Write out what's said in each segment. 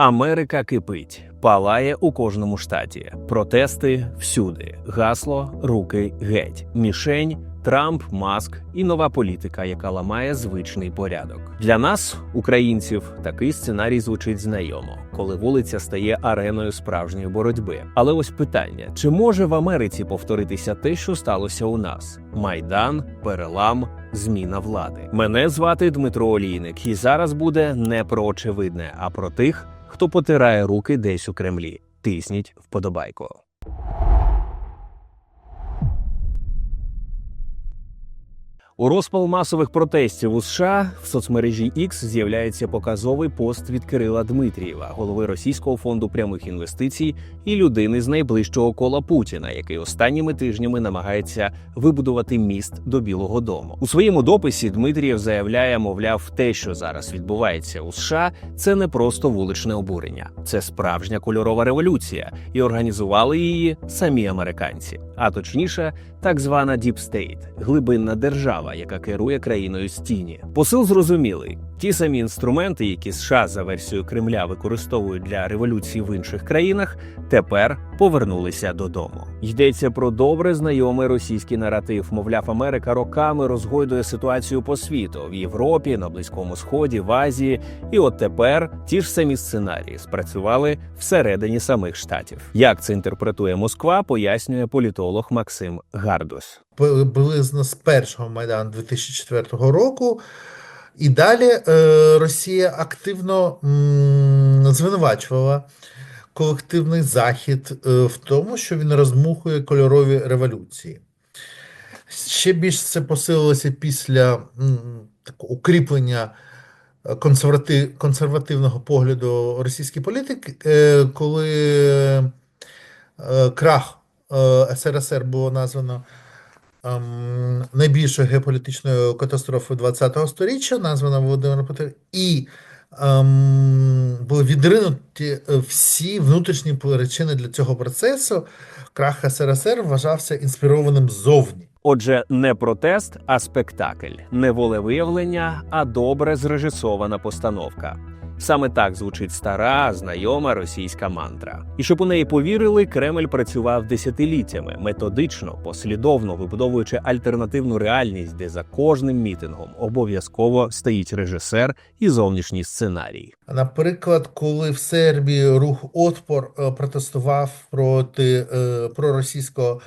Америка кипить, палає у кожному штаті. Протести всюди. Гасло руки геть. Мішень. Трамп, Маск і нова політика, яка ламає звичний порядок. Для нас, українців, такий сценарій звучить знайомо, коли вулиця стає ареною справжньої боротьби. Але ось питання: чи може в Америці повторитися те, що сталося у нас? Майдан, перелам, зміна влади. Мене звати Дмитро Олійник, і зараз буде не про очевидне, а про тих, хто потирає руки десь у Кремлі. Тисніть вподобайку. У розпал масових протестів у США в соцмережі X з'являється показовий пост від Кирила Дмитрієва, голови Російського фонду прямих інвестицій і людини з найближчого кола Путіна, який останніми тижнями намагається вибудувати міст до Білого Дому. У своєму дописі Дмитрієв заявляє, мовляв, те, що зараз відбувається у США, це не просто вуличне обурення, це справжня кольорова революція, і організували її самі американці, а точніше, так звана State – глибинна держава, яка керує країною з тіні. Посил зрозумілий. Ті самі інструменти, які США за версією Кремля використовують для революції в інших країнах, тепер повернулися додому. Йдеться про добре знайомий російський наратив. Мовляв, Америка роками розгойдує ситуацію по світу в Європі, на Близькому Сході, в Азії. І от тепер ті ж самі сценарії спрацювали всередині самих штатів. Як це інтерпретує Москва, пояснює політолог Максим Гардус. приблизно з першого Майдану 2004 року. І далі е, Росія активно звинувачувала колективний захід е, в тому, що він роздмухує кольорові революції. Ще більш це посилилося після укріплення е, консерватив, консервативного погляду російської політики, коли крах СРСР було названо найбільшою геополітичною катастрофою ХХ століття, названа Володимиром Путіним, і ем, були відринуті е, всі внутрішні причини для цього процесу. Крах СРСР вважався інспірованим ззовні. Отже, не протест, а спектакль, не волевиявлення, а добре зрежисована постановка. Саме так звучить стара, знайома російська мантра. І щоб у неї повірили, Кремль працював десятиліттями, методично, послідовно вибудовуючи альтернативну реальність, де за кожним мітингом обов'язково стоїть режисер і зовнішній сценарій. Наприклад, коли в Сербії рух Отпор е, протестував проти е, проросійського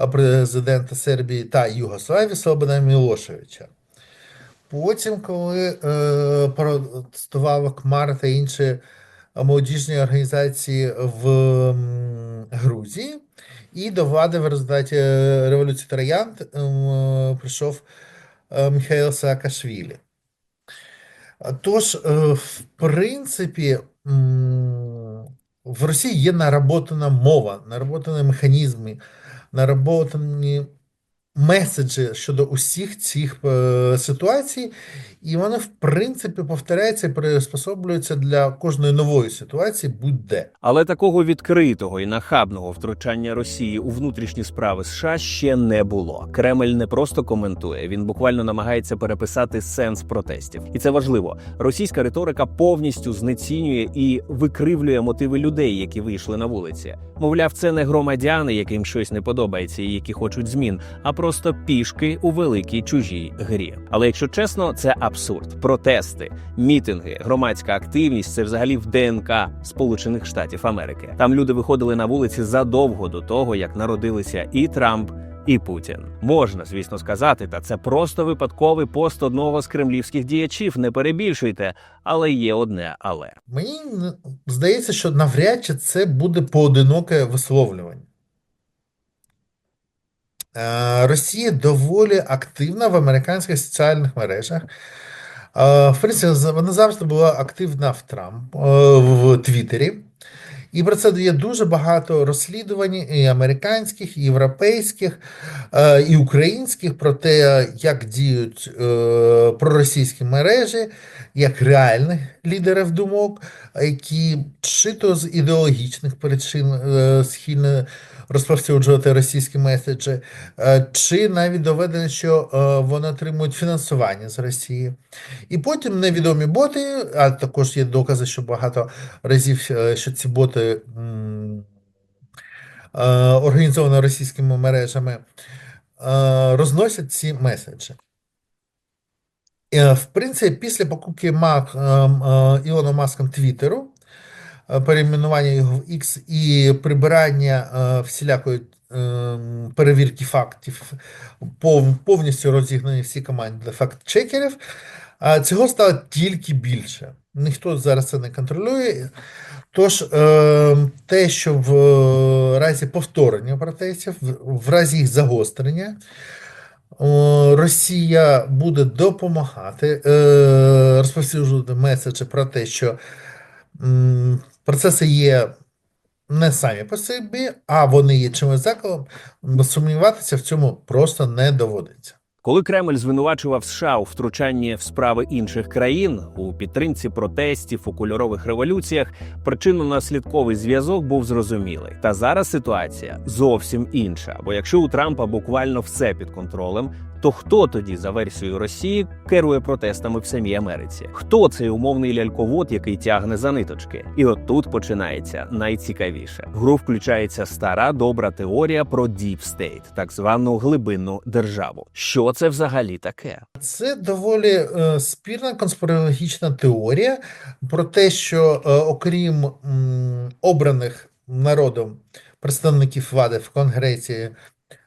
е, президента Сербії та Югославії Слобода Мілошевича. Потім, коли е, протестували КМАР та інші молодіжні організації в м, Грузії, і до влади в результаті революції Троянд м, прийшов е, Михайло Саакашвілі. Тож, е, в принципі, м, в Росії є наработана мова, наработані механізми, наработані меседжі щодо усіх цих е, ситуацій, і вони, в принципі, повторяються і приспособлюються для кожної нової ситуації будь-де. Але такого відкритого і нахабного втручання Росії у внутрішні справи США ще не було. Кремль не просто коментує, він буквально намагається переписати сенс протестів, і це важливо. Російська риторика повністю знецінює і викривлює мотиви людей, які вийшли на вулиці. Мовляв, це не громадяни, яким щось не подобається, і які хочуть змін, а просто пішки у великій чужій грі. Але якщо чесно, це абсурд. Протести, мітинги, громадська активність це взагалі в ДНК Сполучених Штатів Америки. Там люди виходили на вулиці задовго до того, як народилися і Трамп. І Путін можна, звісно, сказати, та це просто випадковий пост одного з кремлівських діячів. Не перебільшуйте, але є одне але. Мені здається, що навряд чи це буде поодиноке висловлювання. Е, Росія доволі активна в американських соціальних мережах. Е, В принципі, вона завжди була активна в Трамп, е, в Твіттері. І про це є дуже багато розслідувань і американських, і європейських, і українських про те, як діють проросійські мережі, як реальних лідерів думок, які чи то з ідеологічних причин схильні розповсюджувати російські меседжі, е, чи навіть доведено, що е, вони отримують фінансування з Росії. І потім невідомі боти, а також є докази, що багато разів, е, що ці боти організовані російськими мережами, розносять ці меседжі. В принципі, після покупки Мак, е, е, Ілоном Маском Твіттеру, перейменування його в X і прибирання е, всілякої ем, перевірки фактів, пов- повністю розігнані всі команди для факт-чекерів, а цього стало тільки більше. Ніхто зараз це не контролює. Тож, е, те, що в е, разі повторення протестів, в- разі їх загострення, Росія буде допомагати е, розповсюджувати меседжі про те, що процеси є не самі по собі, а вони є чимось закладом, сумніватися в цьому просто не доводиться. Коли Кремль звинувачував США у втручанні в справи інших країн у підтримці протестів у кольорових революціях, причинно-наслідковий зв'язок був зрозумілий. Та зараз ситуація зовсім інша. Бо якщо у Трампа буквально все під контролем, то хто тоді, за версією Росії, керує протестами в самій Америці? Хто цей умовний ляльковод, який тягне за ниточки? І от тут починається найцікавіше. В гру включається стара добра теорія про Deep State, так звану глибинну державу. Що це взагалі таке? Це доволі е, спірна конспірологічна теорія про те, що е, окрім м, обраних народом представників влади в Конгресі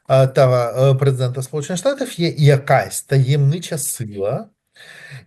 та е, президента Сполучених Штатів є якась таємнича сила,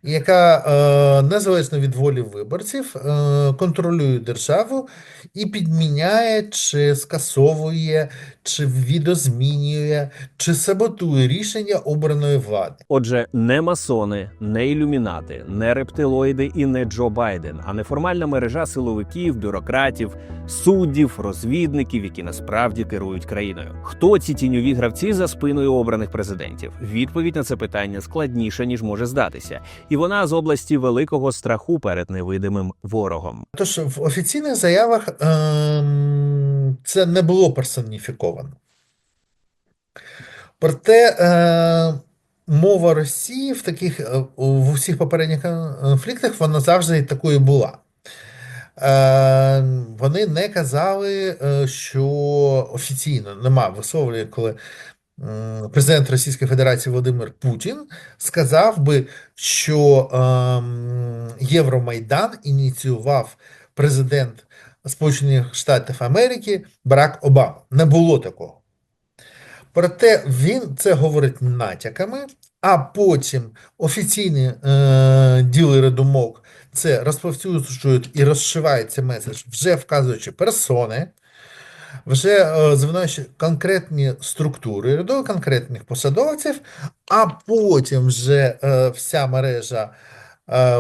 яка е, незалежно від волі виборців е, контролює державу і підміняє чи скасовує, чи відозмінює, чи саботує рішення обраної влади. Отже, не масони, не ілюмінати, не рептилоїди і не Джо Байден, а неформальна мережа силовиків, бюрократів, суддів, розвідників, які насправді керують країною. Хто ці тіньові гравці за спиною обраних президентів? Відповідь на це питання складніша ніж може здатися, і вона з області великого страху перед невидимим ворогом. Тож в офіційних заявах ем, це не було персоніфіковано. Проте е, мова Росії в таких е, в усіх попередніх конфліктах вона завжди такою була. Е, вони не казали, е, що офіційно нема висловлювання, коли президент Російської Федерації Володимир Путін сказав би, що ем, Євромайдан ініціював президент Сполучених Штатів Америки Барак Обама. Не було такого. Проте він це говорить натяками, а потім офіційні е, ділери думок це розповсюджують і розшивають цей меседж, вже вказуючи персони, вже е, звинувачуючи конкретні структури до конкретних посадовців, а потім вже е, вся мережа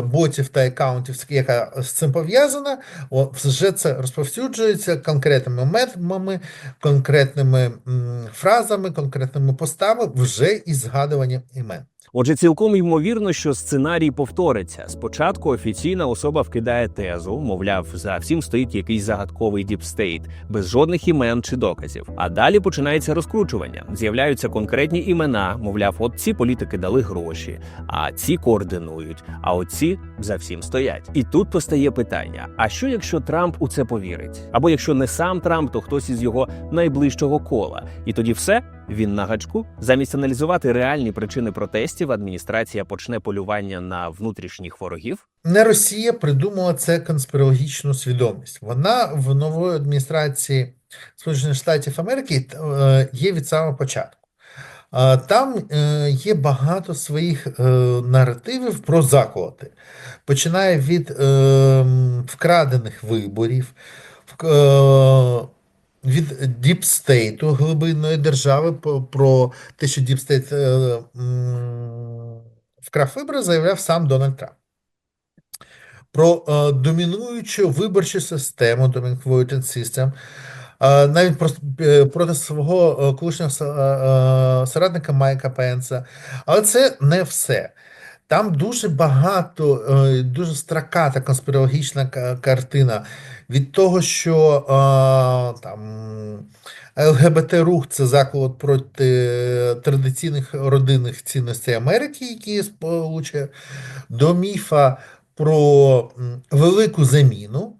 ботів та аккаунтів, яка з цим пов'язана, вже це розповсюджується конкретними методами, конкретними фразами, конкретними постами, вже із згадуванням імен. Отже, цілком ймовірно, що сценарій повториться. Спочатку офіційна особа вкидає тезу, мовляв, за всім стоїть якийсь загадковий діпстейт, без жодних імен чи доказів. А далі починається розкручування. З'являються конкретні імена, мовляв, от ці політики дали гроші, а ці координують, а оці за всім стоять. І тут постає питання: а що якщо Трамп у це повірить? Або якщо не сам Трамп, то хтось із його найближчого кола, і тоді все він на гачку. Замість аналізувати реальні причини протестів, адміністрація почне полювання на внутрішніх ворогів. Не Росія придумала це конспірологічну свідомість. Вона в нової адміністрації Сполучених Штатів Америки е, є від самого початку. Там е, є багато своїх е, наративів про заколоти. Починає від е, вкрадених виборів, від діпстейту глибинної держави про те, що діпстейт вкрав вибори, заявляв сам Дональд Трамп. про е, домінуючу виборчу систему, dominant voting system, навіть е, проти свого е, колишнього со- соратника Майка Пенса. Але це не все. Там дуже багато, е, дуже страката конспірологічна картина від того, що е, там ЛГБТ-рух це заклад проти традиційних родинних цінностей Америки, які сполучує, до міфа про велику заміну.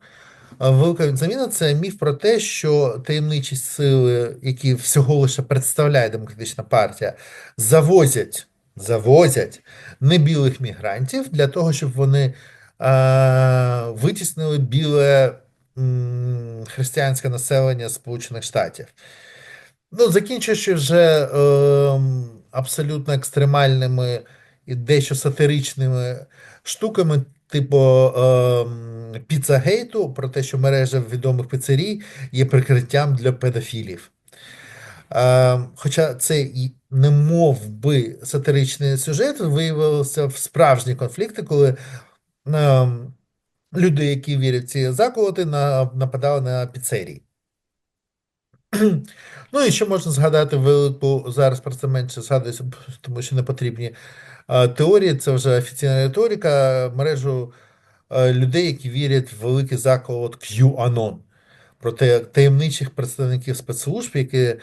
Велика заміна це міф про те, що таємничі сили, які всього лише представляє демократична партія, завозять, завозять небілих мігрантів для того, щоб вони е, витіснили біле м, християнське населення Сполучених Штатів. Ну, закінчуючи вже ем, абсолютно екстремальними і дещо сатиричними штуками, типу ем, Піцагейту, про те, що мережа відомих піцерій є прикриттям для педофілів. Ем, хоча це і не би сатиричний сюжет, виявилося в справжні конфлікти, коли ем, люди, які вірять в ці заколоти, на, нападали на піцерії. Ну і ще можна згадати велику, зараз про це менше згадується, тому що не потрібні е, теорії, це вже офіційна риторика, мережу е, людей, які вірять в великий заколот QAnon, проти таємничих представників спецслужб, які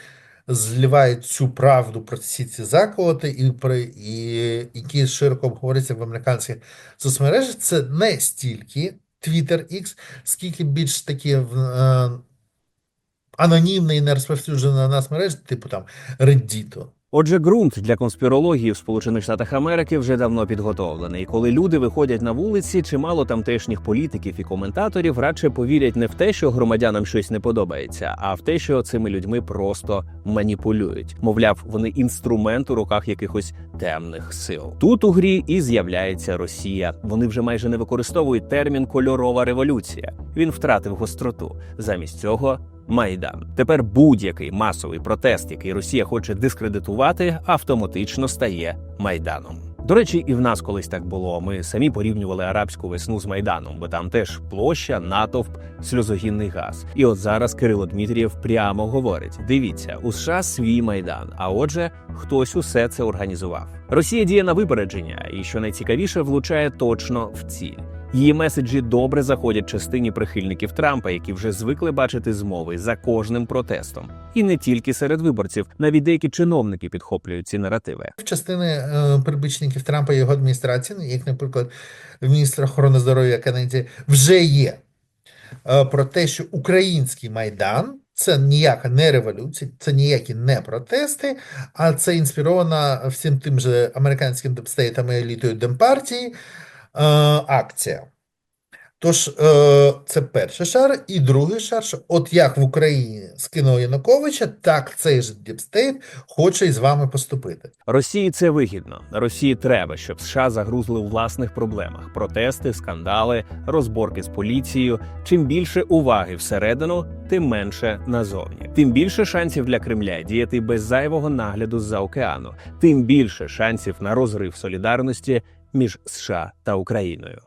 зливають цю правду про всі ці заколоти, і, про, і які широко обговорюються в американських соцмережах. Це не стільки Twitter X, скільки більш такі е, і не розповсюджена на нас мережі, типу там Reddit. Отже, ґрунт для конспірології в Сполучених Штатах Америки вже давно підготовлений. Коли люди виходять на вулиці, чимало тамтешніх політиків і коментаторів радше повірять не в те, що громадянам щось не подобається, а в те, що цими людьми просто маніпулюють. Мовляв, вони інструмент у руках якихось темних сил. Тут у грі і з'являється Росія. Вони вже майже не використовують термін кольорова революція. Він втратив гостроту. Замість цього Майдан. Тепер будь-який масовий протест, який Росія хоче дискредитувати, автоматично стає майданом. До речі, і в нас колись так було. Ми самі порівнювали арабську весну з майданом, бо там теж площа, натовп, сльозогінний газ. І от зараз Кирило Дмитрієв прямо говорить: дивіться, у США свій майдан. А отже, хтось усе це організував. Росія діє на випередження, і що найцікавіше, влучає точно в ціль. Її меседжі добре заходять частині прихильників Трампа, які вже звикли бачити змови за кожним протестом, і не тільки серед виборців, навіть деякі чиновники підхоплюють ці наративи. Частини е, прибічників Трампа і його адміністрації, як, наприклад, міністр охорони здоров'я Кеннеді, вже є. Е, про те, що український майдан це ніяка не революція, це ніякі не протести, а це інспірована всім тим же американським депстейтом і елітою Демпартії акція. Тож, е, це перший шар, і другий шар, що от як в Україні скинули Януковича, так цей же діпстейт хоче із вами поступити. Росії це вигідно. Росії треба, щоб США загрузли у власних проблемах: протести, скандали, розборки з поліцією. Чим більше уваги всередину, тим менше назовні. Тим більше шансів для Кремля діяти без зайвого нагляду з-за океану, тим більше шансів на розрив солідарності між США та Україною.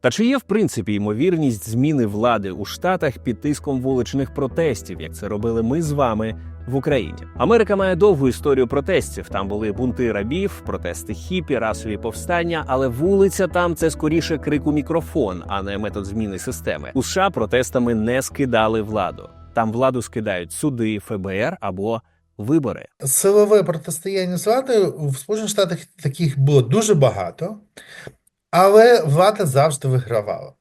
Та чи є в принципі ймовірність зміни влади у штатах під тиском вуличних протестів, як це робили ми з вами в Україні? Америка має довгу історію протестів. Там були бунти рабів, протести хіпі, расові повстання, але вулиця там це скоріше крик у мікрофон, а не метод зміни системи. У США протестами не скидали владу. Там владу скидають суди, ФБР або вибори. Силове протистояння з владою в Сполучених Штатах таких було дуже багато, але влада завжди вигравала.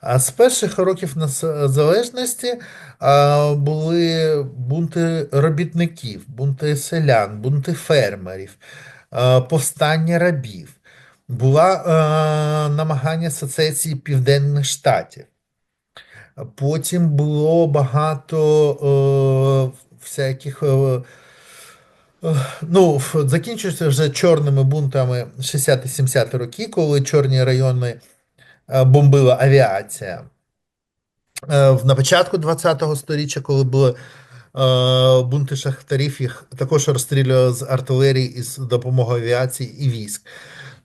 А з перших років незалежності а, були бунти робітників, бунти селян, бунти фермерів, а, повстання рабів, була а, намагання асоціації Південних Штатів. Потім було багато е, всяких. Е, е, ну, закінчується вже чорними бунтами 60-70 роки, коли чорні райони е, бомбила авіація. На початку 20-го сторіччя, коли були Бунти шахтарів їх також розстрілювали з артилерії із допомогою авіації і військ.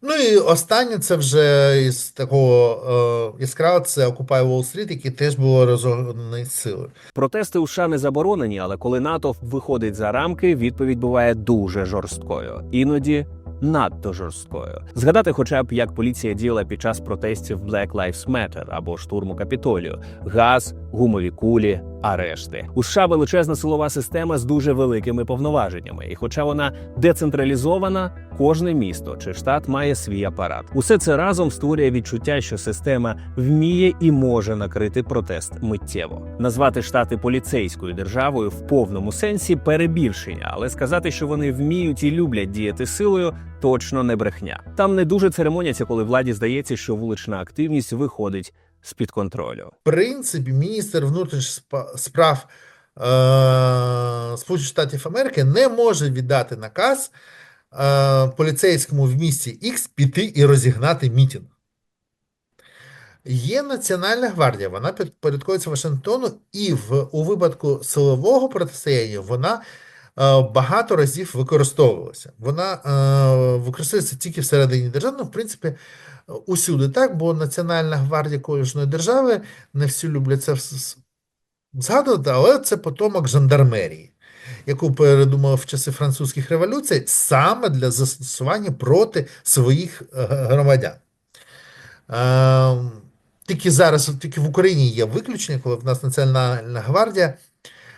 Ну і останнє це вже із такого е, яскравого це Occupy Wall Street, який теж було розгонаний силою. Протести у США не заборонені, але коли НАТО виходить за рамки, відповідь буває дуже жорсткою, іноді надто жорсткою. Згадати, хоча б як поліція діяла під час протестів Black Lives Matter або штурму Капітолію: газ, гумові кулі, арешти. У США величезна силова система з дуже великими повноваженнями, і хоча вона децентралізована, кожне місто чи штат має свій апарат. Усе це разом створює відчуття, що система вміє і може накрити протест миттєво. Назвати штати поліцейською державою в повному сенсі перебільшення, але сказати, що вони вміють і люблять діяти силою, точно не брехня. Там не дуже церемоняться, коли владі здається, що вулична активність виходить з під контролю. В принципі, міністр внутрішніх справ е, Сполучених Штатів Америки не може віддати наказ е, поліцейському в місті X піти і розігнати мітинг. Є Національна гвардія, вона підпорядковується Вашингтону, і в, у випадку силового протистояння вона е, багато разів використовувалася. Вона е, використовується тільки всередині держави, ну, в принципі, усюди так, бо Національна гвардія кожної держави не всі люблять це згадувати, але це потомок жандармерії, яку передумали в часи французьких революцій саме для застосування проти своїх е, громадян. Ем, Тільки зараз, тільки в Україні є виключення, коли в нас Національна гвардія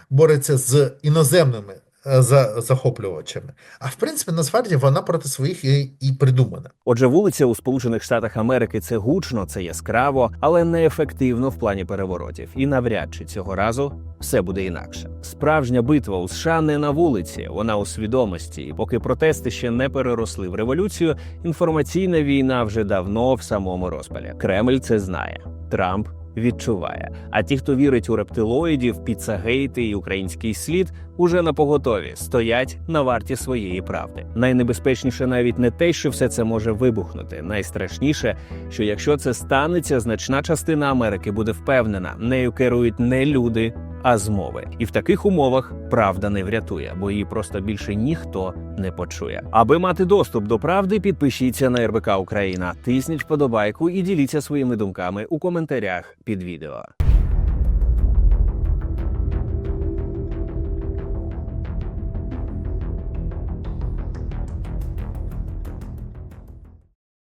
бореться з іноземними е, за- захоплювачами. А в принципі, Нацгвардія вона проти своїх і, і придумана. Отже, вулиця у Сполучених Штатах Америки це гучно, це яскраво, але неефективно в плані переворотів. І навряд чи цього разу все буде інакше. Справжня битва у США не на вулиці, вона у свідомості. І поки протести ще не переросли в революцію, інформаційна війна вже давно в самому розпалі. Кремль це знає. Трамп. Відчуває, а ті, хто вірить у рептилоїдів, піцагейти і український слід, уже на поготові стоять на варті своєї правди. Найнебезпечніше навіть не те, що все це може вибухнути. Найстрашніше, що якщо це станеться, значна частина Америки буде впевнена, нею керують не люди, а змови. І в таких умовах правда не врятує, бо її просто більше ніхто не почує. Аби мати доступ до правди, підпишіться на РБК Україна, тисніть вподобайку і діліться своїми думками у коментарях під відео.